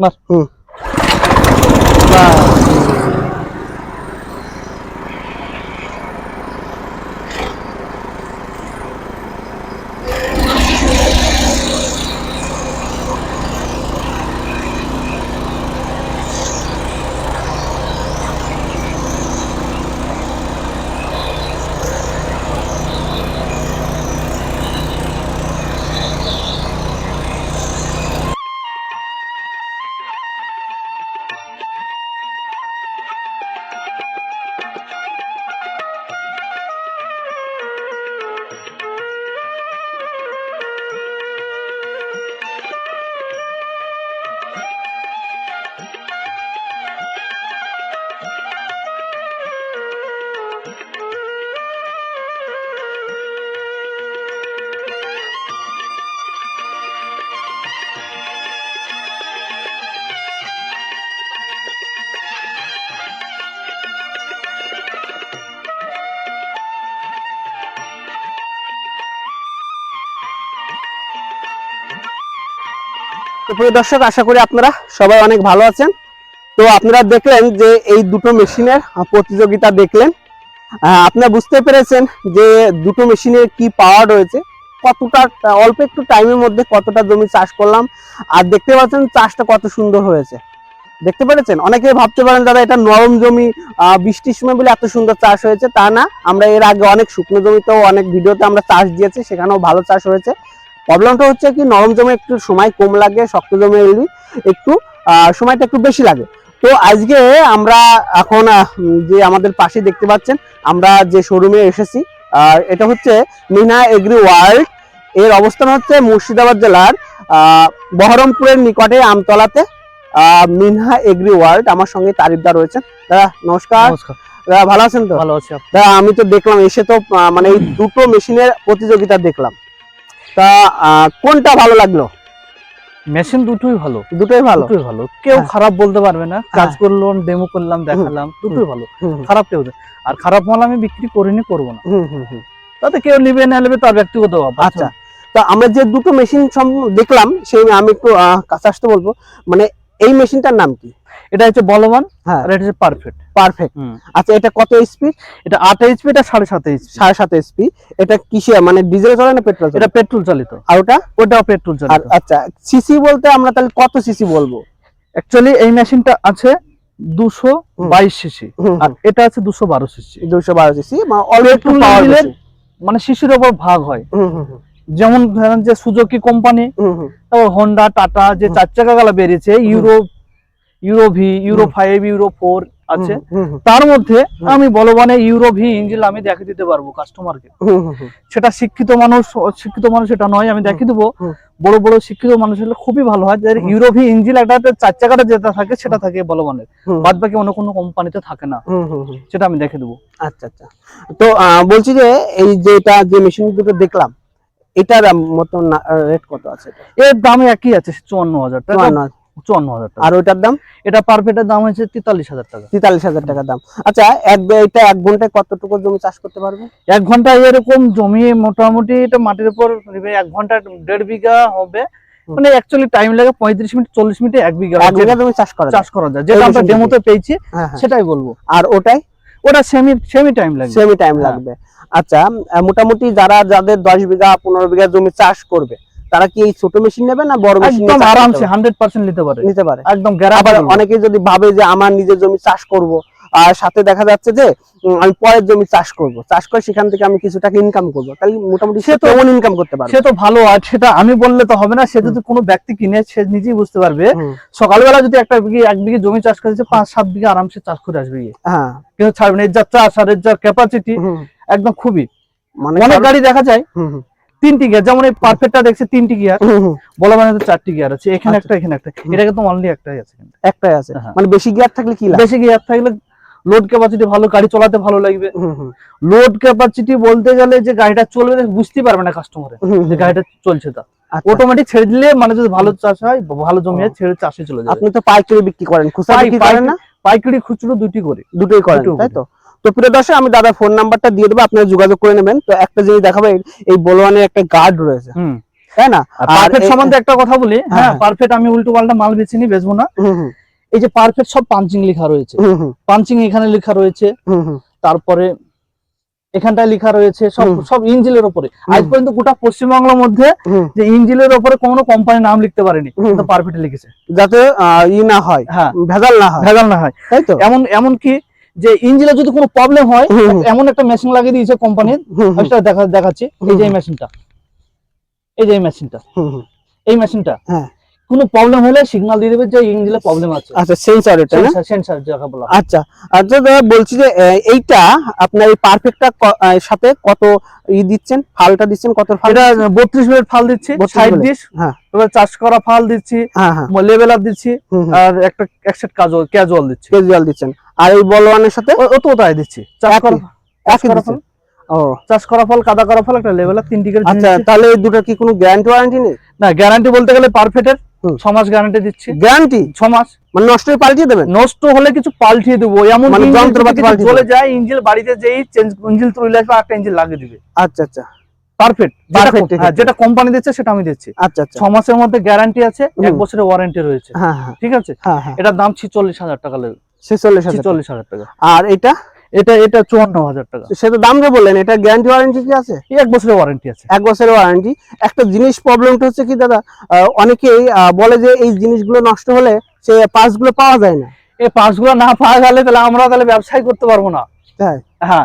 মার হুম। বাস। প্রিয় দর্শক, আশা করি আপনারা সবাই অনেক ভালো আছেন। তো আপনারা দেখলেন যে এই দুটো মেশিনের প্রতিযোগিতা দেখলেন। আপনারা বুঝতে পেরেছেন যে দুটো মেশিনের কি পাওয়ার রয়েছে, কতটা, অল্প একটু টাইমের মধ্যে কতটা জমি চাষ করলাম, আর দেখতে পাচ্ছেন চাষটা কত সুন্দর হয়েছে। দেখতে পেরেছেন? অনেকে ভাবতে পারেন, দাদা, এটা নরম জমি বৃষ্টির সময় বলে এত সুন্দর চাষ হয়েছে। তা না, আমরা এর আগে অনেক শুকনো জমিতেও অনেক ভিডিওতে আমরা চাষ দিয়েছি, সেখানেও ভালো চাষ হয়েছে। প্রবলেমটা হচ্ছে কি নরম জমে একটু সময় কম লাগে শক্ত জমে এলি একটু সময়টা একটু বেশি লাগে। তো আজকে আমরা এখন যে আমাদের পাশে দেখতে পাচ্ছেন আমরা যে শোরুমে এসেছি আর এটা হচ্ছে মিনা এগ্রি ওয়ার্ল্ড। এর অবস্থান হচ্ছে মুর্শিদাবাদ জেলার আহ, বহরমপুরের নিকটে আমতলাতে। আহ, মিনহা এগ্রি ওয়ার্ল্ড আমার সঙ্গে তারিফদার রয়েছেন। দাদা নমস্কার। দাদা ভালো আছেন তো? ভালো আছি? দাদা আমি তো দেখলাম এসে তো মানে এই দুটো মেশিনের প্রতিযোগিতা দেখলাম। তা কোনটা ভালো লাগল? মেশিন দুটোই ভালো। দুটোই ভালো? দুটোই ভালো। কেউ হ্যাঁ। খারাপ বলতে পারবে না। কাজ হ্যাঁ। করলাম ডেমো করলাম দেখালাম দুটোই ভালো। খারাপ কেউ আর খারাপ মাল আমি বিক্রি করিনি করব না। তাতে কেউ নিবে না নেবে তার ব্যক্তিগত ভাব আচ্ছা। তা আমরা যে দুটো মেশিন দেখলাম সেই আমি একটু কাছে আসতে বলব। মানে এই মেশিনটার নাম কি? এটা হচ্ছে বলবান হ্যাঁ। আর এটা হচ্ছে পারফেক্ট। পারফেক্ট। আচ্ছা এটা কত এইচপি এটা আট এইচপি এটা সাড়ে সাত এইচপি সাড়ে সাত এইচপি এটা কিসে মানে ডিজেল চলে না পেট্রোল এটা পেট্রোল চালিত। আর ওটা? ওটাও পেট্রোল চালিত। আচ্ছা সিসি বলতে আমরা তাহলে কত সিসি বলব? অ্যাকচুয়ালি এই মেশিনটা আছে দুশো বাইশ সিসি আর এটা আছে দুশো বারো সিসি দুশো বারো সিসি একটু পেট্রোল মানে সিসির ওপর ভাগ হয়। হুম হুম হুম, যেমন ধরেন যে সুজুকি কোম্পানি তারপর হোন্ডা টাটা যে চার চাকা গালা বেরিয়েছে Euro Euro V Euro five Euro four আছে। তার মধ্যে আমি বলবানে ইউরো ভি ইঞ্জিন আমি দেখে দিতে পারব কাস্টমারকে সেটা শিক্ষিত মানুষ শিক্ষিত মানুষ এটা নয় আমি দেখে দেবো। বড় বড় শিক্ষিত মানুষ হলে খুবই ভালো হয়। যাদের হুম। ইউরো ভি ইঞ্জিন একটা চার চাকাটা যেটা থাকে সেটা থাকে বলবানের বাদ বাকি অন্য কোনো কোম্পানিতে থাকে না। সেটা আমি দেখে দেবো। আচ্ছা আচ্ছা। তো বলছি যে এই যে এটা যে মেশিন দুটো দেখলাম এটার মতন রেট কত আছে এর দাম একই আছে চুয়ান্ন হাজার টাকা চুয়ান্ন। চুয়ান্ন হাজার টাকা। আর ওইটার দাম? এটা পারফেক্টের দাম হচ্ছে তেতাল্লিশ হাজার টাকা। তেতাল্লিশ হাজার টাকা দাম। আচ্ছা এক এটা এক ঘন্টায় কতটুকু জমি চাষ করতে পারবে? এক ঘন্টায় এরকম জমি মোটামুটি এটা মাটির উপর এক ঘণ্টা দেড় বিঘা হবে। মানে অ্যাকচুয়ালি টাইম লাগে পঁয়ত্রিশ মিনিট চল্লিশ মিনিটে এক বিঘা এক বিঘা জমি চাষ করা যায়। চাষ করা যায়। যেটা আমরা ডেমোতে পেয়েছি হ্যাঁ হ্যাঁ। সেটাই বলব। আর ওটাই? ওটা সেমি সেমি টাইম লাগবে। সেমি টাইম হ্যাঁ। লাগবে। আচ্ছা মোটামুটি যারা যাদের দশ বিঘা পনেরো বিঘা জমি চাষ করবে তারা কি এই ছোট মেশিন নেবে না বড় মেশিন একদম আরামসে হান্ড্রেড পার্সেন্ট নিতে পারে। নিতে পারে। একদম গ্যারান্টি অনেকে যদি ভাবে যে আমার নিজের জমি চাষ করব আর সাথে দেখা যাচ্ছে যে আমি পরের জমি চাষ করব। চাষ করে সেখান থেকে আমি কিছু টাকা ইনকাম করব। তাহলে মোটামুটি সে তো- কেমন ইনকাম করতে পারবে? সে তো ভালো আর সেটা আমি বললে তো হবে না সে যদি কোনো ব্যক্তি কিনে সে নিজেই বুঝতে পারবে। সকালবেলা যদি একটা বিঘে এক বিঘে জমি চাষ করেছে পাঁচ সাত বিঘা আরামসে চাষ করে আসবে। হ্যাঁ। কিন্তু ছাড়বে না এর যা চাষ আর এর যা ক্যাপাসিটি একদম খুবই। মানে অনেক গাড়ি দেখা যায় তিনটি গিয়ার যেমন এই পারফেক্টটা দেখছে তিনটি গিয়ার বলা মানে তো চারটি গিয়ার আছে এখানে আচ্ছা। একটা এখানে একটা। এটা কিন্তু অনলি একটাই আছে একটাই আছে। হ্যাঁ। মানে বেশি গিয়ার থাকলে কি লাভ? বেশি গিয়ার থাকলে লোড ক্যাপাসিটি ভালো গাড়ি চালাতে ভালো লাগবে। লোড ক্যাপাসিটি বলতে গেলে যে গাড়িটা চলবে বুঝতে পারবে না কাস্টমারে যে গাড়িটা চলছে তা। আচ্ছা। অটোমেটিক ছেড়ে দিলে মানে যদি ভালো চাষ হয় ভালো জমি হয় ছেড়ে চাষে চলে যাবে। আপনি তো পাইকারি বিক্রি করেন খুচরা বিক্রি করেন না? পাইকারি খুচরো দুটি করে। দুটোই করেন তাই তো? তো প্রিয় দর্শক আমি দাদার ফোন নাম্বারটা দিয়ে দেবো আপনারা যোগাযোগ করে নেবেন। তো একটা জিনিস দেখাবো এই- বলোয়ানের একটা গার্ড রয়েছে। তাই না? পারফেক্ট সম্বন্ধে একটা কথা বলি। হ্যাঁ হ্যাঁ। পারফেক্ট আমি উল্টো পাল্টা মাল বেছে বেচিনি বেচবো না। এই যে পারফেক্ট সব পাঞ্চিং লেখা রয়েছে। পাঞ্চিং এখানে লেখা রয়েছে। তারপরে এখানটায় লেখা রয়েছে সব সব ইঞ্জিলের উপরে আজ পর্যন্ত গোটা পশ্চিমবাংলার মধ্যে যে ইঞ্জিলের উপরে কোনো কোম্পানির নাম লিখতে পারেনি। কিন্তু পারফেক্ট লিখেছে। যাতে ই না হয় হ্যাঁ। ভেজাল না হয়। ভেজাল না হয়। তাই তো? এমন এমন কি যে ইঞ্জিনে যদি কোনো প্রবলেম হয়। এমন একটা মেশিন লাগিয়ে দিয়েছে কোম্পানির সেটা দেখা দেখাচ্ছি। এই যে মেশিনটা এই যে মেশিনটা। এই মেশিনটা হ্যাঁ। কোনো প্রবলেম হলে সিগন্যাল দিয়ে দেবে যে ইঞ্জিনে প্রবলেম আছে। আচ্ছা সেন্সর এটা না? সেন্সার যাকে বলা আচ্ছা আচ্ছা দাদা বলছি যে এইটা আপনার এই পারফেক্টটা সাথে কত ই দিচ্ছেন? ফালটা দিচ্ছেন? কত ফাল এটা বত্রিশ মিনিট ফাল দিচ্ছি 32 সাইড ডিশ হ্যাঁ। এবার চাষ করা ফাল দিচ্ছি হ্যাঁ হ্যাঁ। লেভেল আপ দিচ্ছি হুম হুম। আর একটা এক সেট ক্যাজুয়াল দিচ্ছি। কেজুয়াল দিচ্ছেন। আর এই বলওয়ানের সাথে? ও- তো তাই দিচ্ছি। চাষ করা একই দিচ্ছেন? ও। চাষ করা ফল কাদা করা ফল একটা লেভেল আপ তিন টিকের আচ্ছা তাহলে এই দুটোর কি কোনো গ্যারান্টি ওয়ারেন্টি নেই? না গ্যারান্টি বলতে গেলে পারফেক্টের। ছ মাস গ্যারান্টি দিচ্ছি। গ্যারান্টি ছ মাস। মানে নষ্ট হয়ে পাল্টিয়ে দেবেন? নষ্ট হলে কিছু পাল্টিয়ে দেবো। এমন মানে যন্ত্রপাতি চলে যায় ইঞ্জিন বাড়িতে যেই চেঞ্জ ইঞ্জিন তুলে আসবে একটা ইঞ্জিন লাগিয়ে দিবে। আচ্ছা আচ্ছা। পারফেক্ট হ্যাঁ। যেটা কোম্পানি দিচ্ছে সেটা আমি দিচ্ছি। আচ্ছা আচ্ছা। ছ মাসের মধ্যে গ্যারান্টি আছে এক বছরের ওয়ারেন্টি রয়েছে। হ্যাঁ হ্যাঁ। ঠিক আছে? হ্যাঁ হ্যাঁ। এটার দাম ছিচল্লিশ হাজার টাকা লাগবে ছেচল্লিশ ছিচল্লিশ হাজার টাকা। আর এটা? এটা এটা চুয়ান্ন হাজার টাকা সেটা দাম যে বললেন এটা গ্যারান্টি ওয়ারেন্টি কি আছে? এক বছরের ওয়ারেন্টি আছে। এক বছরের ওয়ারেন্টি একটা জিনিস প্রবলেমটা হচ্ছে কি দাদা আহ, অনেকেই আহ, বলে যে এই জিনিসগুলো নষ্ট হলে সে পার্টসগুলো পাওয়া যায় না। এই পাঁচগুলো না পাওয়া গেলে তাহলে আমরা তাহলে ব্যবসায় করতে পারব না। তাই। হ্যাঁ?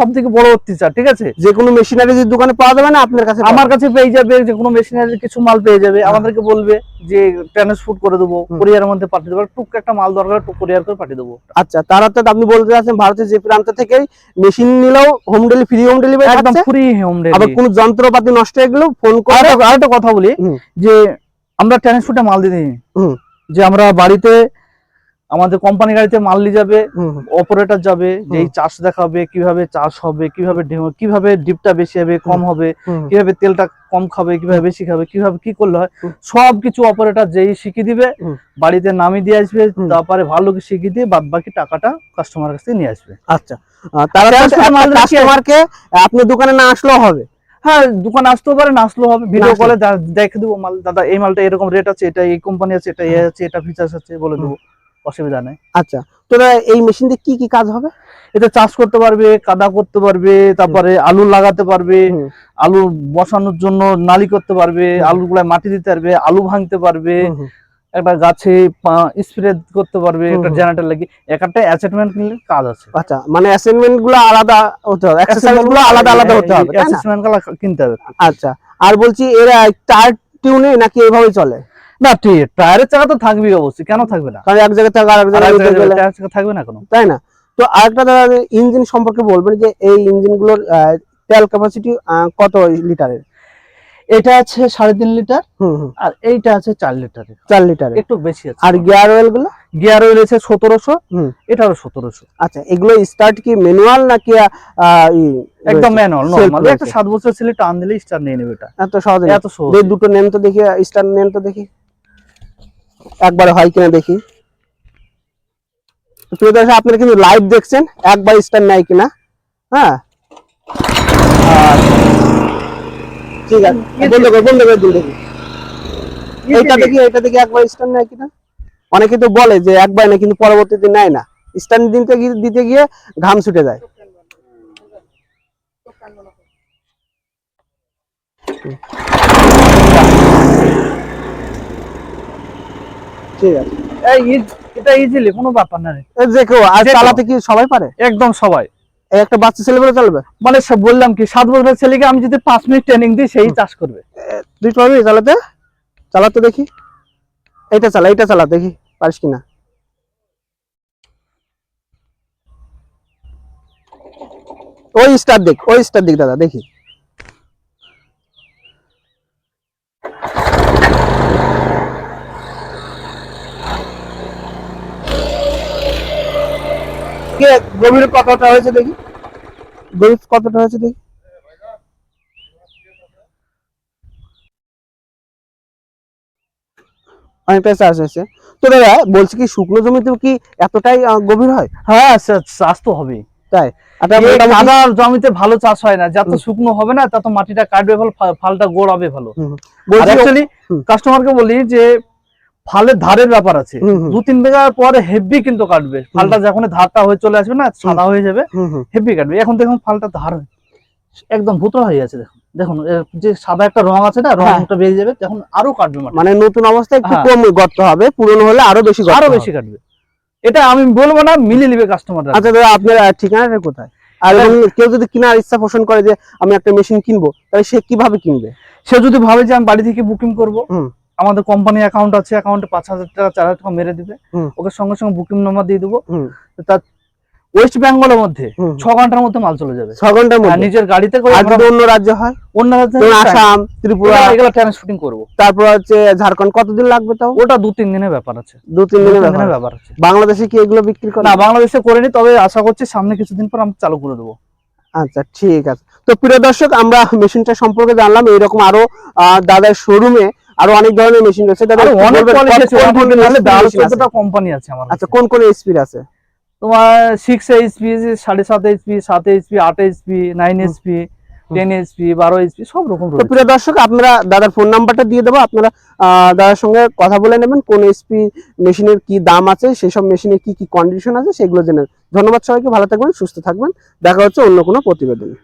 সব থেকে বড় অত্যাচার ঠিক আছে? যে কোনো মেশিনারি দোকানে পাওয়া যাবে না আপনার কাছে আমার কাছে পেয়ে যাবে যে কোনো মেশিনারি কিছু মাল পেয়ে যাবে। আমাদেরকে বলবে যে ট্রান্সপোর্ট করে দেবো হুম। কোরিয়ারের মধ্যে পাঠিয়ে দেবো। টুক একটা মাল দরকার টুক কোরিয়ার করে পাঠিয়ে দেবো। আচ্ছা তার অর্থাৎ আপনি বলতে চাচ্ছেন ভারতের যে প্রান্ত থেকেই মেশিন নিলেও home delivery free home delivery একদম ফ্রি হোম আবার ডেলিভারি কোনো যন্ত্রপাতি নষ্ট হয়ে গেলেও ফোন করে আরেকটা আরেকটা কথা বলি যে আমরা ট্রান্সপোর্টে মাল দিয়ে দিই। যে আমরা বাড়িতে আমাদের কোম্পানি গাড়িতে মাল নিয়ে যাবে অপারেটর যাবে যেই চাষ দেখাবে কীভাবে চাষ হবে কীভাবে কীভাবে ডিপটা বেশি হবে কম হবে কীভাবে তেলটা কম খাবে কীভাবে বেশি খাবে কীভাবে কি করলে হয় হুম। সব কিছু অপারেটর যেই শিখিয়ে দিবে বাড়িতে নামিয়ে দিয়ে আসবে তারপরে ভালো কি শিখিয়ে দিয়ে বাদ বাকি টাকাটা কাস্টমার কাছ থেকে নিয়ে আসবে। আচ্ছা। কাস্টমারকে আপনার দোকানে না আসলেও হবে? হ্যাঁ দোকান আসতেও পারে না আসলেও হবে। ভিডিও কলে দেখে দেবো মাল দাদা এই মালটা এরকম রেট আছে এটা এই কোম্পানি আছে এটা এ আছে এটা ফিচার্স আছে বলে দেবো। অসুবিধা নেই। আচ্ছা তোরা এই মেশিন দিয়ে কি কি কাজ হবে? এতে চাষ করতে পারবে কাদা করতে পারবে তারপরে আলু লাগাতে পারবে আলু বসানোর জন্য নালি করতে পারবে। আলু গুলা মাটি দিতে পারবে আলু ভাঙতে পারবে একটা গাছে স্প্রে করতে পারবে একটা। জেনারেটর লাগি এক একটা অ্যাসেটমেন্ট নিলে কাজ আছে। আচ্ছা মানে অ্যাসাইনমেন্টগুলো আলাদা হতে হবে এক্সারসাইজগুলো আলাদা আলাদা হতে হবে অ্যাসেসমেন্টগুলো কিনতে হবে। আচ্ছা আর বলছি এরা টায়ার টিউনে নাকি এভাবে চলে? না ঠিক টায়ারের চাকা তো থাকবেই অবশ্যই কেন থাকবে না? কারণ এক জায়গা থেকে আরেক জায়গায় চাকা থাকবে না কেন? তাই না? তো আরেকটা দাদা ইঞ্জিন সম্পর্কে বলবেন যে এই ইঞ্জিনগুলোর তেল ক্যাপাসিটি কত লিটারের? এটা আছে সাড়ে তিন লিটার আর এইটা আছে চার লিটারের। চার লিটারের। একটু বেশি আছে। আর গিয়ার অয়েলগুলো? গিয়ার অয়েল আছে সতেরোশো হুম। এটারও সতেরোশো। আচ্ছা এগুলো স্টার্ট কি ম্যানুয়াল নাকি একদম? ম্যানুয়াল নর্মাল একটা সাত বছর ছেলে টান দিলে স্টার নিয়ে নেবে এটা। এত সহজে এত সহজ। দুটো নেন তো দেখি স্টার নেন তো দেখি। একবার হয় কিনা দেখি। প্রিয় দর্শক আপনারা কিন্তু লাইভ দেখছেন একবার স্টার নেয় কিনা। হ্যাঁ। ঠিক আছে বন্ধ করে বন্ধ করে দিন দেখি। এইটা দেখি এইটা দেখি একবার স্টার নেয় কিনা? অনেকে তো বলে যে একবার না কিন্তু পরবর্তীতে নেয় না। স্টার দিতে দিতে গিয়ে ঘাম ছুটে যায়। ঠিক আছে। এটা ইজিলি কোনো ব্যাপার না যে কেউ আর চালাতে কি সবাই পারে? একদম সবাই। একটা বাচ্চা ছেলে বলে চালাবে? মানে বললাম কি সাত বছরের ছেলেকে আমি যদি পাঁচ মিনিট ট্রেনিং দিই সেই চাষ করবে। তুই পারবি চালাতে? চালাতে দেখি। এইটা চালা চালা দেখি পারিস কিনা। ওই স্টার দেখ ওই স্টার দিক দাদা দেখি। কে গভীর কতটা হয়েছে দেখি। গভীর কতটা হয়েছে দেখি। অনেকটা চাষ হয়েছে। তো দাদা বলছি কি শুকনো জমিতেও কি এতটাই গভীর হয়? হ্যাঁ চাষ তো হবেই। তাই? জমিতে ভালো চাষ হয় না। যত শুকনো হবে না তত মাটিটা কাটবে ভালো ফালটা গোড়াবে ভালো। বলছি। কাস্টমারকে বলি যে ফালের ধারের ব্যাপার আছে। দু তিন বিঘা পরে হেভি কিন্তু কাটবে। ফালটা যখন ধারটা হয়ে চলে আসবে না সাদা হয়ে যাবে হেভি কাটবে। এখন দেখুন ফালটা ধার একদম ভুতরা হয়ে আছে দেখুন। দেখুন যে সাদা একটা রং আছে না হ্যাঁ। রংটা বেরিয়ে যাবে তখন আরও কাটবে মানে নতুন অবস্থায় একটু হ্যাঁ। কম গর্ত হবে পুরনো হলে আরও বেশি আরও বেশি কাটবে। এটা আমি বলব না মিলিয়ে নিবে কাস্টমাররা আচ্ছা দাদা আপনার ঠিকানাটা কোথায়? আর কেউ যদি কেনার ইচ্ছা পোষণ করে যে আমি একটা মেশিন কিনবো তাহলে সে কীভাবে কিনবে? সে যদি ভাবে যে আমি বাড়ি থেকে বুকিং করব। আমাদের কোম্পানি অ্যাকাউন্ট আছে অ্যাকাউন্টে পাঁচ হাজার টাকা চার হাজার টাকা মেরে দিবে। ওকে সঙ্গে সঙ্গে বুকিং নাম্বার দিয়ে দেবো। তার ওয়েস্ট বেঙ্গলের মধ্যে ছ ঘণ্টার মধ্যে মাল চলে যাবে। ছ ঘণ্টার মধ্যে? নিজের গাড়িতে করে আর যদি অন্য রাজ্য হয়? অন্য রাজ্যে হ্যাঁ, আসাম ত্রিপুরা এগুলো- ট্রান্সপোর্টিং করব। তারপর হচ্ছে ঝাড়খণ্ড কতদিন লাগবে তাও? ওটা দু তিন দিনের ব্যাপার আছে। দু তিন দিনের ব্যাপার আছে। বাংলাদেশে কি এগুলো বিক্রি করে? না বাংলাদেশে করিনি তবে আশা করছি সামনে কিছুদিন পর আমি চালু করে দেবো। আচ্ছা ঠিক আছে। তো প্রিয় দর্শক আমরা মেশিনটা সম্পর্কে জানলাম। এইরকম আরও দাদার শোরুমে আরও অনেক ধরনের মেশিন রয়েছে। দাদা অনেক কোয়ালিটি? কোম্পানি আছে আমার আচ্ছা কোন কোন স্পিড আছে? তোমার সিক্স এইচপি সাড়ে সাত এইচপি সাত এইচপি আট HP nine HP ten HP বারো এইচপি সব রকম তো প্রিয় দর্শক আপনারা দাদার ফোন নাম্বারটা দিয়ে দেবো। আপনারা দাদার সঙ্গে কথা বলে নেবেন কোন মেশিনের কি দাম আছে সেসব মেশিনের কি কি কন্ডিশন আছে সেগুলো জেনে। ধন্যবাদ সবাইকে ভালো থাকবেন সুস্থ থাকবেন। দেখা হচ্ছে অন্য কোনো প্রতিবেদনে।